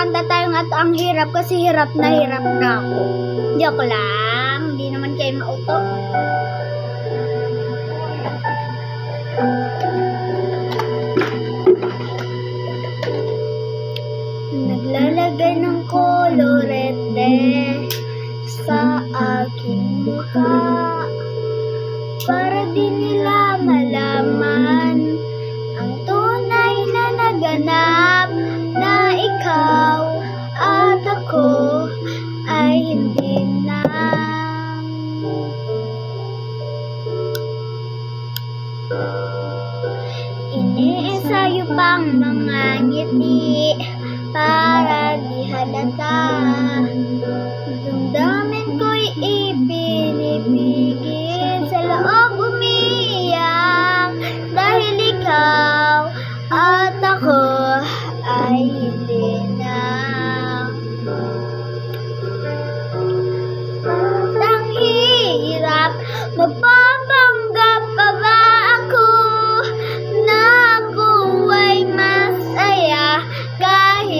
kakanta tayo nga to ang hirap kasi hirap na hirap na ako. Joke lang, hindi naman kayo mauto. Naglalagay ng kolorete sa akin mukha para di nila malaman bang mga ngiti?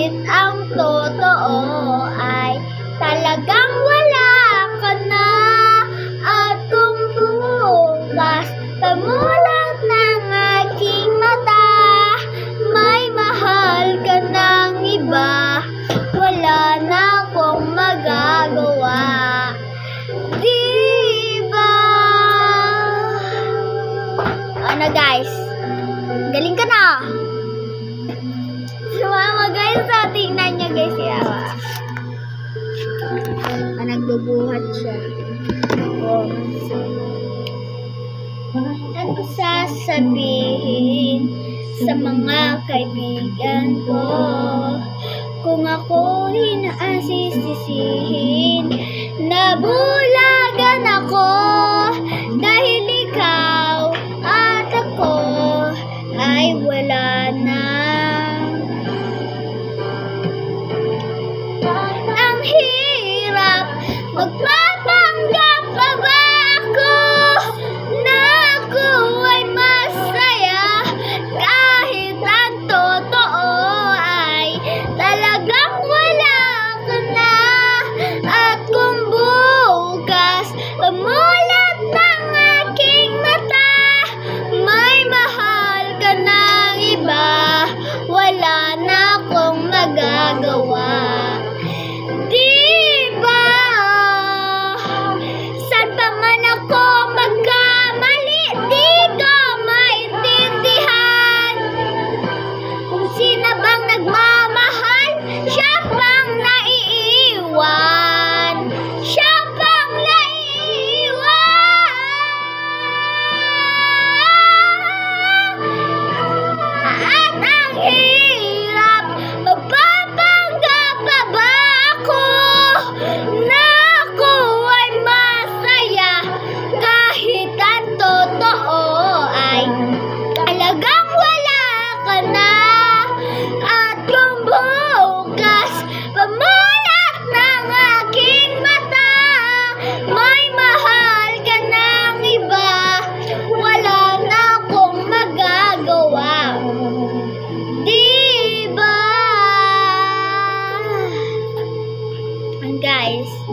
thịt ong tổ tổ ko sasabihin sa mga kaibigan ko. Kung ako inaasisisihin nabulagan ako. I know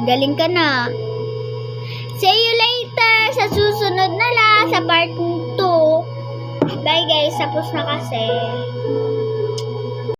Galing ka na. See you later sa susunod na lang sa part 2. Bye guys, tapos na kasi.